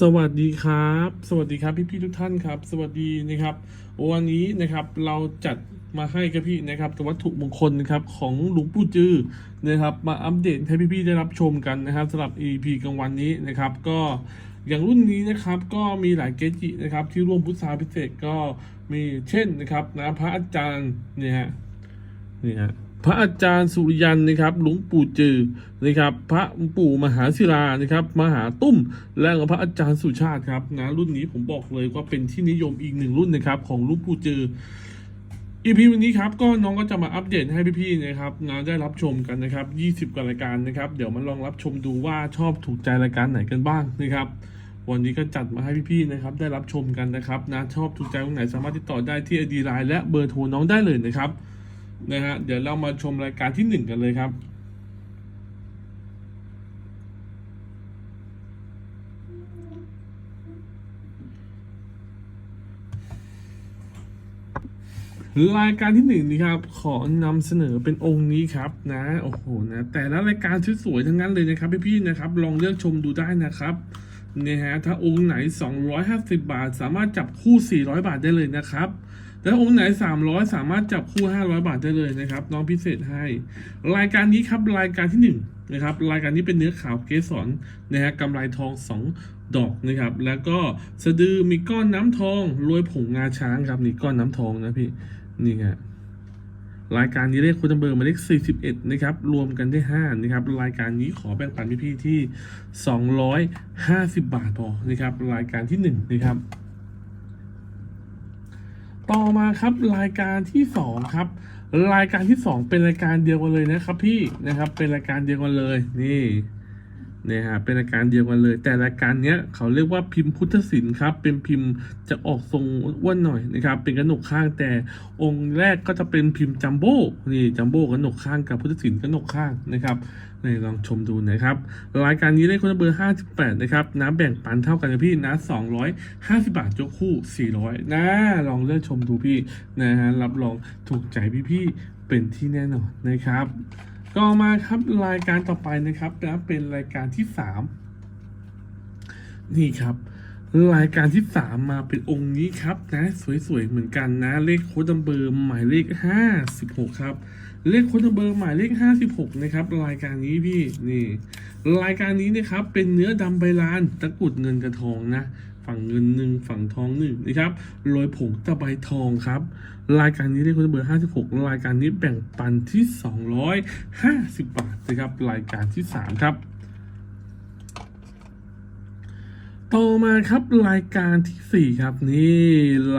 สวัสดีครับ สวัสดีครับพี่พี่ๆทุกท่านครับ สวัสดีนะครับ วันนี้นะครับเราจัดมาให้กับพี่นะครับกับวัตถุมงคลนะครับของหลวงปู่จือนะครับ มาอัปเดตให้พี่พี่ๆได้รับชมกันนะครับสำหรับ EP กลางวันนี้นะครับ ก็อย่างรุ่นนี้นะครับก็มีหลายเกจินะครับ ที่ร่วมพุทธาพิเศษกก็มีเช่นนะครับนะพระอาจารย์เนี่ยฮะนี่ฮะ พระอาจารย์สุริยันนะครับ หลวงปู่จือนะครับ พระปู่มหาศิลานะครับ มหาตุ้ม และพระอาจารย์สุชาติครับนะรุ่นนี้ผมบอกเลยว่าเป็นที่นิยมอีกหนึ่งรุ่นนะครับของหลวงปู่จืออีพีวันนี้ครับก็น้องก็จะมาอัปเดตให้พี่ๆนะครับนะได้รับชมกันนะครับ 20 กว่ารายการนะครับ เดี๋ยวมาลองรับชมดูว่าชอบถูกใจรายการไหนกันบ้างนะครับวันนี้ก็จัดมาให้พี่ๆนะครับได้รับชมกันนะครับนะชอบถูกใจตรงไหนสามารถติดต่อได้ที่ไอดีไลน์และเบอร์โทรน้องได้เลยนะครับ นะฮะเดี๋ยวเรามาชมรายการที่หนึ่งกันเลยครับ รายการที่หนึ่งนี่ครับ ขอนำเสนอเป็นองค์นี้ครับนะโอ้โหนะแต่ละรายการชุดสวยทั้งนั้นเลยนะครับพี่ๆนะครับ ลองเลือกชมดูได้นะครับเนี่ยฮะถ้าองค์ไหน 250 บาท สามารถจับคู่ 400 บาทได้เลยนะครับ แต่ถ้าองค์ไหน 300 สามารถจับคู่ 500 บาทได้เลยนะครับ น้องพิเศษให้ รายการนี้ครับรายการที่หนึ่งนะครับ รายการนี้เป็นเนื้อขาวเกสรนะฮะกำไรทองสองดอกนะครับ แล้วก็สะดือมีก้อนน้ำทองโรยผงงาช้างครับนี่ก้อนน้ำทองนะพี่นี่ฮะรายการนี้เลขคุณเบอร์หมายเลข 41 นะครับ รวมกันได้ 5 นะครับ รายการนี้ขอแบ่งปันพี่ๆที่ 250 บาทพอนะครับ รายการที่ 1 นะครับ ต่อมาครับรายการที่2ครับรายการที่ 2 เป็นรายการเดียวกันเลยนะครับพี่นะครับเป็นรายการเดียวกันเลยนี่ เนี่ยฮะเป็นราการเดียวกันเลย แต่รายการเนี้ยเขาเรียกว่าพิมพ์พุทธศิลป์ครับ เป็นพิมพ์จะออกทรงอ้วนหน่อยนะครับ เป็นกระหนกข้างแต่องค์แรกก็จะเป็นพิมพ์จัมโบ้นี่จัมโบ้กระหนกข้างกับพุทธศิลป์กระหนกข้างนะครับนี่ลองชมดูนะครับรายการนี้ได้คนละเบอร์ 58 นะครับน้ำแบ่งปันเท่ากันนะพี่นะ 250 บาทยกคู่ 400 นะลองเลือกชมดูพี่นะฮะรับรองถูกใจพี่ๆเป็นที่แน่นอนนะครับ ก็มาครับรายการต่อไปนะครับนะเป็นรายการที่สามนี่ครับ รายการที่สามมาเป็นองค์นี้ครับนะสวยๆเหมือนกันนะ เลขโค้ดนัมเบอร์หมายเลขห้าสิบหกครับ เลขโค้ดนัมเบอร์หมายเลขห้าสิบหกนะครับ รายการนี้พี่นี่ รายการนี้นะครับเป็นเนื้อดำใบลานตะกุดเงินกระทองนะ ฝั่งเงินหนึ่งฝั่งทองหนึ่งนะครับโรยผงตะไบทองครับ รายการนี้ได้คนเบอร์56 รายการนี้แบ่งปันที่ 250 บาทนะครับ รายการที่ 3 ครับ ต่อมาครับรายการที่ 4 ครับนี่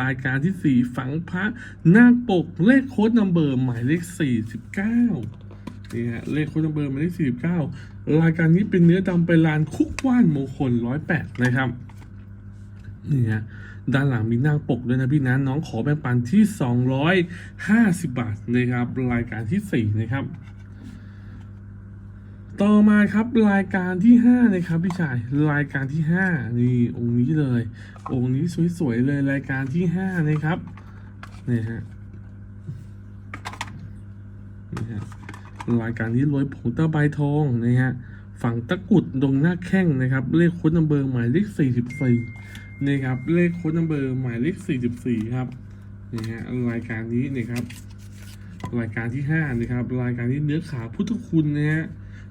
รายการที่ 4 ฝังพระนาคปกเลขโค้ดนัมเบอร์หมายเลข 49นี่ฮะเลขโค้ดนัมเบอร์หมายเลข49 รายการนี้เป็นเนื้อดำไปลานคุกว่านมงคล 108 นะครับ นี่ฮะด้านหลังมีหน้าปกด้วยนะพี่นะน้องขอแบ่งปันที่ 250 บาทนะครับ รายการที่ 4 นะครับ ต่อมาครับรายการที่ 5 นะครับพี่ชายรายการที่ 5 นี่องค์นี้เลย องค์นี้สวยๆเลยรายการที่ 5 นะครับนี่ฮะนี่ฮะรายการนี้รวยผงตะไบทองนะฮะฝั่งตะกุดดงหน้าแข้งนะครับ เลขค้ดนัมเบอร์หมายเลข44 นี่ครับเลขโค้ดนัมเบอร์หมายเลข 44 ครับนี่ฮะรายการนี้นะครับ รายการที่5นะครับรายการนี้เนื้อขาพุทธคุณนะฮะ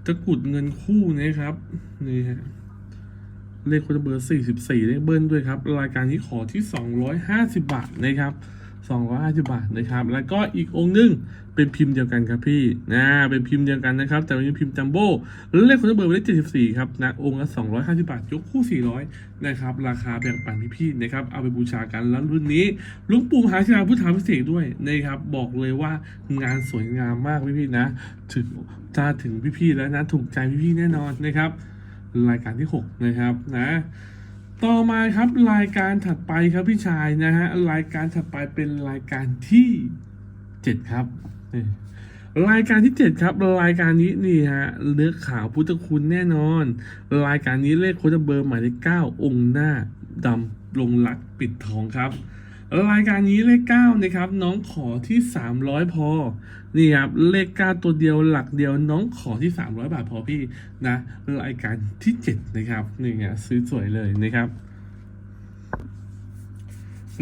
ตะกุดเงินคู่นะครับนี่ฮะเลขโค้ดนัมเบอร์ 44เลขเบิ้ลด้วยครับ รายการนี้ขอที่ 250 บาทนะครับ 250 บาทนะครับ แล้วก็อีกองค์หนึงเป็นพิมพ์เดียวกันครับพี่นะเป็นพิมพ์เดียวกันนะครับ แต่เป็นพิมพ์จัมโบ้เลขคนเบอร์เลข74 ครับนะองค์ละ250 บาท ยกคู่ 400 นะครับ ราคาแบ่งปันพี่ๆนะครับ เอาไปบูชากันแล้วรุ่นนี้ลุงปู่มหาชาพุทธาพิเศษด้วยนะครับ บอกเลยว่างานสวยงามมากพี่ๆนะ ถึงจะถึงพี่ๆแล้วนะถูกใจพี่ๆแน่นอนนะครับ รายการที่ 6 นะครับนะ ต่อมาครับรายการถัดไปครับพี่ชายนะฮะรายการถัดไปเป็นรายการที่เจ็ดครับรายการที่เจ็ดครับ รายการนี้นี่ฮะเลือกขาวพุทธคุณแน่นอน รายการนี้เลขโค้ดเบอร์หมายเลขเก้าองค์หน้าดำลงลักปิดทองครับ รายการนี้เลขเก้านะครับ น้องขอที่สามร้อยพอ นี่ครับ เลขเก้าตัวเดียวหลักเดียวน้องขอที่สามร้อยบาทพอพี่นะ รายการที่เจ็ดนะครับนี่ไงซื้อสวยเลยนะครับ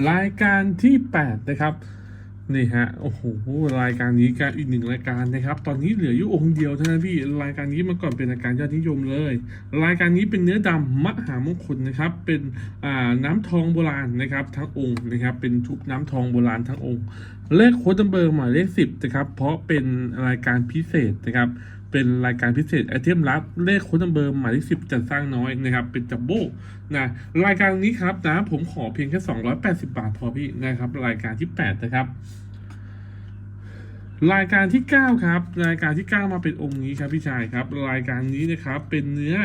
รายการที่แปดนะครับ นี่ฮะโอ้โหรายการนี้การอีกหนึ่งรายการนะครับ ตอนนี้เหลืออยู่องค์เดียวเท่านั้นพี่รายการนี้เมาก่อนเป็นรายการยอดนิยมเลย รายการนี้เป็นเนื้อดำมหามงคลนะครับ เป็นอ่าน้ำทองโบราณนะครับ ทั้งองค์นะครับ เป็นทุบน้ำทองโบราณทั้งองค์ เลขโค้ดเบอร์หมายเลขสิบนะครับ เพราะเป็นรายการพิเศษนะครับ เป็นรายการพิเศษไอเทมลับเลขโค้ดนัมเบอร์หมายเลขสิบจัดสร้างน้อยนะครับ เป็นจับโบ้นะรายการนี้ครับนะผมขอเพียงแค่ 280 บาทพอพี่นะครับ รายการที่ 8 นะครับ รายการที่ 9 ครับ รายการที่ 9 มาเป็นองค์นี้ครับพี่ชายครับ รายการนี้นะครับเป็นเนื้อ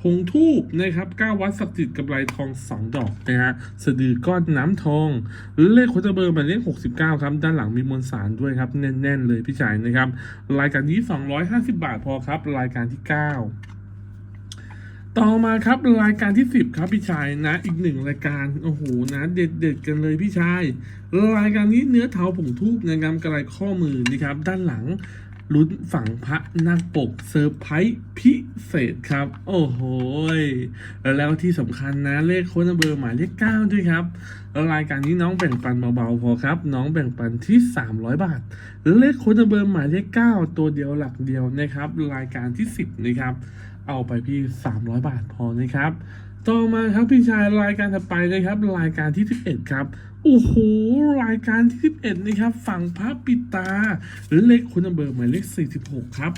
พงทูบนะครับ9วัดศักดิ์สิทธิ์กับลายทอง 2 ดอกนะฮะสะดือก้อนน้ำทอง เลขโคตรเบอร์หมายเลข69 ครับ ด้านหลังมีมวลสารด้วยครับ แน่น ๆ เลยพี่ชายนะครับ รายการนี้ 250 บาทพอครับ รายการที่ 9 ต่อมาครับรายการที่ 10 ครับพี่ชายนะ อีกหนึ่งรายการโอ้โหนะเด็ดเด็ดกันเลยพี่ชาย รายการนี้เนื้อเทาผงทูบนะครับกระไรข้อมือนี่ครับ ด้านหลังลุ้นฝั่งพระนาคปกเซอร์ไพรส์พิเศษครับ โอ้โหยแล้วที่สำคัญนะเลขโค้ดเบอร์หมายเลข9ด้วยครับ รายการนี้น้องแบ่งปันเบาๆพอครับ น้องแบ่งปันที่ 300 บาท เลขโค้ดเบอร์หมายเลข9ตัวเดียวหลักเดียวนะครับ รายการที่ 10 นะครับ เอาไปพี่ 300 บาทพอนะครับ ต่อมาครับพี่ชายรายการถัดไปนะครับรายการที่ 11 ครับโอ้โหรายการที่ 11 นะครับ ฝั่งพระปิตา เลขคุณเบอร์หมายเลข 46 ครับ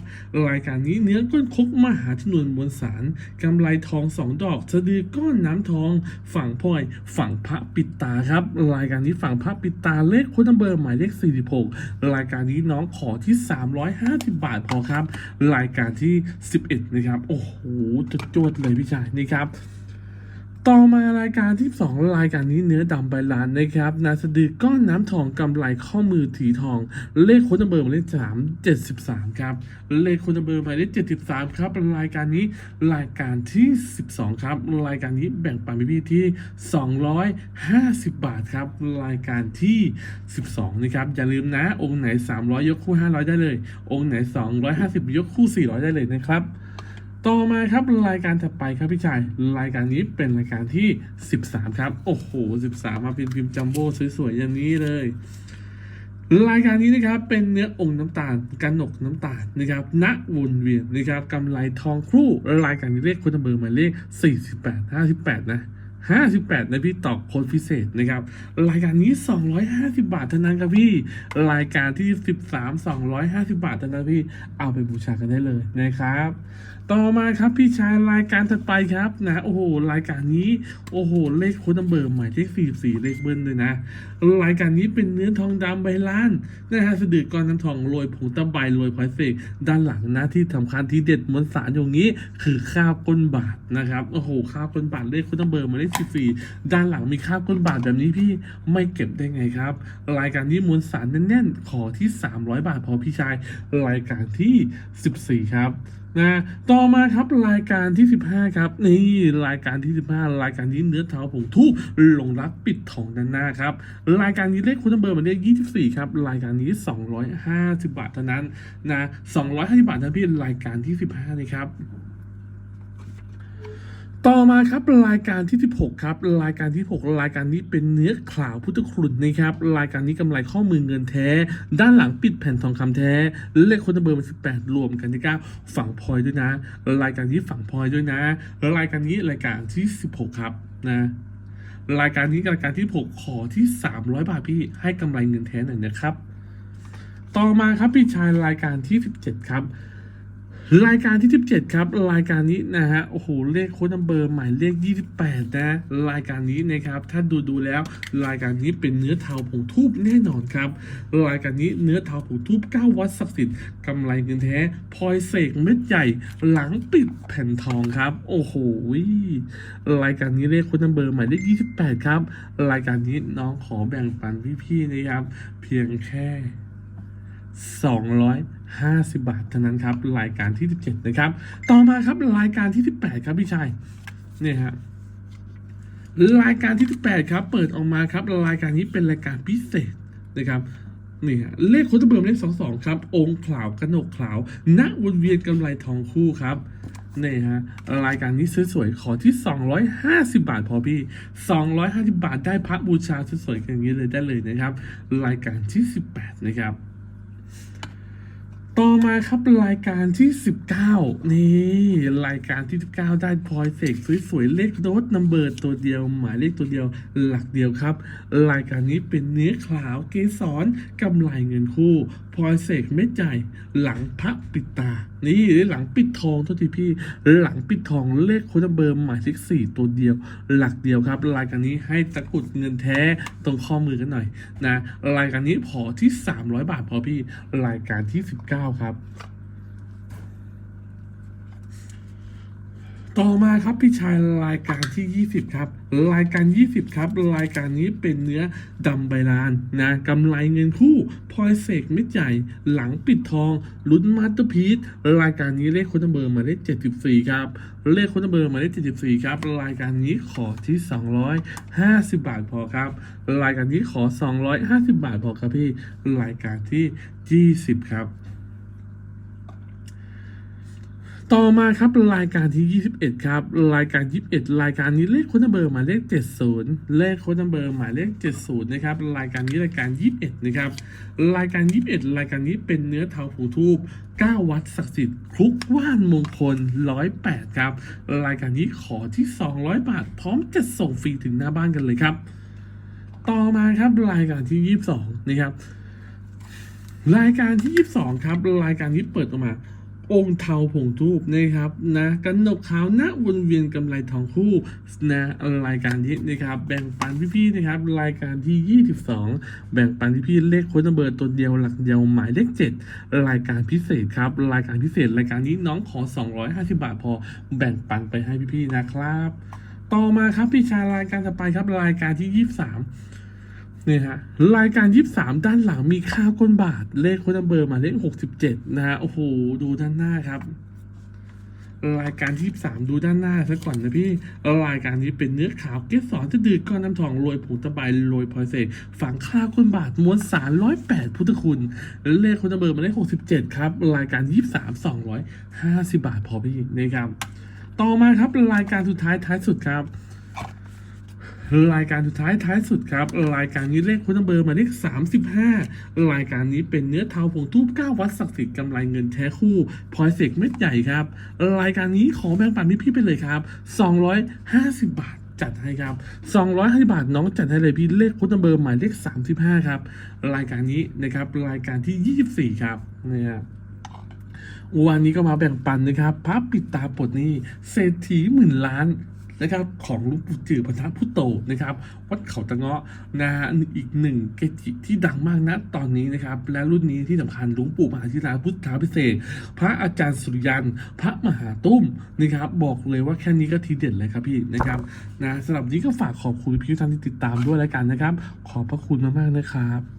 รายการนี้เนื้อก้นคกมหาชนวนมวลสารกำไรทองสองดอกสะดือก้อนน้ำทอง ฝั่งพลอย ฝั่งพระปิตาครับ รายการนี้ฝั่งพระปิตาเลขคุณเบอร์หมายเลข 46 รายการนี้น้องขอที่ 350 บาทพอครับ รายการที่ 11 นะครับ โอ้โหจะจวดๆเลยพี่ชายนี่ครับ ต่อมารายการที่2รายการนี้เนื้อดำใบลานนะครับนาสะดือก้อนน้ำทองกำไรข้อมือถีทอง เลขโค้ดเบอร์หมายเลขสามเจ็ดสิบสามครับเลขโค้ดเบอร์หมายเลขเจ็ดสิบสามครับรายการนี้รายการที่สิบสองครับรายการนี้แบ่งปันพี่ๆที่สองร้อยห้าสิบบาทครับรายการที่สิบสองนะครับอย่าลืมนะองค์ไหนสามร้อยยกคู่ห้าร้อยได้เลย องค์ไหนสองร้อยห้าสิบยกคู่สี่ร้อยได้เลยนะครับ ต่อมาครับรายการถัดไปครับพี่ชายรายการนี้เป็นรายการที่ 13 ครับ โอ้โห 13 มาเป็นพิมพ์จัมโบ้สวยๆอย่างนี้เลย รายการนี้นะครับเป็นเนื้อองค์น้ำตาลกันหนกน้ำตาลนะครับณวนเวียนนะครับกำไรทองครู่รายการนี้เลขคุณเบอร์หมายเลข 48 58 นะ58นะพี่ตอกโค้ดพิเศษนะครับ รายการนี้ 250 บาทเท่านั้นครับพี่ รายการที่ 13 250 บาทเท่านั้นพี่ เอาไปบูชากันได้เลยนะครับ ต่อมาครับพี่ชายรายการถัดไปครับนะโอ้โหรายการนี้โอ้โหเลขโค้ดนัมเบอร์หมายเลข44เลขเบิ้ลเลยนะ รายการนี้เป็นเนื้อทองดำใบล้านนะฮะสะดือก้อนน้ำทองโรยผงตะไบโรยพลอยเสกด้านหลังนะที่สำคัญที่เด็ดมวลสารอย่างนี้ คือข้าวก้นบาทนะครับโอ้โหข้าวก้นบาทเลขโค้ดนัมเบอร์หมายเลข44ด้านหลังมีข้าวก้นบาทแบบนี้พี่ไม่เก็บได้ไงครับ รายการนี้มวลสารแน่นๆขอที่ 300 บาทพอพี่ชายรายการที่ 14 ครับนะต่อมาครับรายการที่ 15 ครับ นี่รายการที่ 15 รายการนี้เนื้อเท้าผงทูบลงรักปิดทองด้านหน้าครับ รายการนี้เลขคุณเบอร์หมายเลข24 ครับ รายการนี้ 250 บาทเท่านั้นนะ250 บาทนะพี่รายการที่ 15 เลยครับ ต่อมาครับรายการที่ 16 ครับ รายการที่ 6 รายการนี้เป็นเนื้อขาวพุทธคุณนะครับ รายการนี้กำไรข้อมือเงินแท้ ด้านหลังปิดแผ่นทองคำแท้ เลขคนเบอร์มัน18 รวมกันที่9ฝั่งพลอยด้วยนะ รายการนี้ฝั่งพลอยด้วยนะ รายการนี้รายการที่ 16 ครับนะรายการนี้รายการที่ 6 ขอที่ 300 บาทพี่ให้กำไรเงินแท้หน่อยนะครับ ต่อมาครับพี่ชายรายการที่ 17 ครับ รายการที่ 17 ครับ รายการนี้นะฮะ โอ้โห เลขโค้ดนัมเบอร์หมายเลข 28 นะ รายการนี้นะครับ ถ้าดูดูแล้ว รายการนี้เป็นเนื้อเทาผงทูบแน่นอนครับ รายการนี้เนื้อเทาผงทูบ9 วัดศักดิ์สิทธิ์กำไรเงินแท้พลอยเสกเม็ดใหญ่ หลังปิดแผ่นทองครับ โอ้โห รายการนี้เลขโค้ดนัมเบอร์หมายเลข 28 ครับ รายการนี้น้องขอแบ่งปันพี่ๆนะครับ เพียงแค่ 250 บาทเท่านั้นครับ รายการที่ 17 นะครับ ต่อมาครับรายการที่ 18 ครับพี่ชายเนี่ยฮะรายการที่ 18 ครับ เปิดออกมาครับ รายการนี้เป็นรายการพิเศษนะครับนี่ฮะเลขโคตรเบิร์มเลข22ครับ องค์ขาวกระหนกขาวณวนเวียนกำไรทองคู่ครับนี่ฮะรายการนี้สวยๆขอที่ 250 บาทพอพี่ 250 บาทได้พระบูชาสวยๆอย่างนี้เลยได้เลยนะครับ รายการที่ 18 นะครับ ต่อมาครับรายการที่ 19 นี่ รายการที่ 19 ได้พลอยเสกสวยๆ เลขโรถนัมเบอร์ตัวเดียว หมายเลขตัวเดียวหลักเดียวครับ รายการนี้เป็นเนื้อขาวเกสรกำไรเงินคู่พลอยเสกเม็ดใหญ่หลังพระปิดตา นี่หลังปิดทองทษทีพี่ หลังปิดทองเลขโคดเบอร์หมายเลขสี่ตัวเดียว หลักเดียวครับ รายการนี้ให้ตะกุดเงินแท้ตรงข้อมือกันหน่อยนะรายการนี้พอที่ 300 บาทพอพี่ รายการที่ 19ครับ ต่อมาครับพี่ชายรายการที่ 20 ครับ รายการ 20 ครับ รายการนี้เป็นเนื้อดำใบลานนะกำไรเงินคู่พลอยเสกเม็ดใหญ่หลังปิดทองลุ้นมาสเตอร์พีซรายการนี้เลขโคนเบอร์มายเลข74 ครับ เลขโคนเบอร์มายเลข74 ครับ รายการนี้ขอที่ 250 บาทพอครับ รายการนี้ขอ 250 บาทพอครับพี่ รายการที่ 20 ครับ ต่อมาครับรายการที่ 21 ครับ รายการ 21 รายการนี้เลขค้ดนัมเบอร์หมายเลข 70 เลขค้ดนัมเบอร์หมายเลข 70 นะครับ รายการนี้รายการ 21 นะครับ รายการ 21 รายการนี้เป็นเนื้อเทาผูทูบ9 วัดศักดิ์สิทธิ์คลุกว่านมงคล 108 ครับ รายการนี้ขอที่ 200 บาท พร้อมจะส่งฟรีถึงหน้าบ้านกันเลยครับ ต่อมาครับรายการที่ 22 นะครับ รายการที่ 22 ครับ รายการนี้เปิดออกมา องค์เทาผงทูบนะครับนะกันหนกขาวณวนเวียนกำไรทองคู่นะรายการนี้นะครับแบ่งปันพี่ๆนะครับรายการที่ 22 แบ่งปันพี่ๆเลขโค้ดเบอร์ตัวเดียวหลักเดียวหมายเลข 7 รายการพิเศษครับรายการพิเศษ รายการนี้น้องขอ 250 บาทพอแบ่งปันไปให้พี่ๆนะครับ ต่อมาครับพี่ชายรายการต่อไปครับรายการที่ 23 นี่ฮะรายการ 23 ด้านหลังมีค่าก้นบาท เลขโค้ดเบอร์มาเลข 67 นะฮะโอ้โห ดูด้านหน้าครับ รายการที่23ดูด้านหน้าซะก่อนนะพี่ รายการนี้เป็นเนื้อขาวเกสรจะดืดก้อนน้ำทองโรยผงตะไบโรยพลอยเสกฝังค่าก้นบาทม้วนสาร108พุทธคุณ เลขโค้ดเบอร์มาเลข 67 ครับ รายการ 23 250 บาทพอพี่นะครับต่อมาครับรายการสุดท้ายท้ายสุดครับ รายการสุดท้ายท้ายสุดครับ รายการนี้เลขคุณเบอร์หมายเลข35 รายการนี้เป็นเนื้อเทาผงทูบ9วัดศักดิ์สิทธิ์กำไรเงินแท้คู่พลอยเสกเม็ดใหญ่ครับ รายการนี้ขอแบ่งปันพี่ๆไปเลยครับ 250 บาทจัดให้ครับ 250 บาทน้องจัดให้เลยพี่เลขคุณเบอร์หมายเลข 35 ครับ รายการนี้นะครับรายการที่ 24 ครับเนี่ยวันนี้ก็มาแบ่งปันนะครับพระปิดตาปดนี้เศรษฐีหมื่นล้าน นะครับของหลุงปู่จือพันธพุโตนะครับ วัดเขาตะเงาะนะฮะอีกหนึ่งเกจิที่ดังมากนะตอนนี้นะครับ และรุ่นนี้ที่สำคัญหลุงปู่มหาธิราพุทธาพิเศษ พระอาจารย์สุริยัน พระมหาตุ้มนะครับ บอกเลยว่าแค่นี้ก็ทีเด็ดเลยครับพี่นะครับนะสำหรับนี้ก็ฝากขอบคุณพี่ทุกท่านที่ติดตามด้วยแล้วกันนะครับ ขอบพระคุณมากๆนะครับ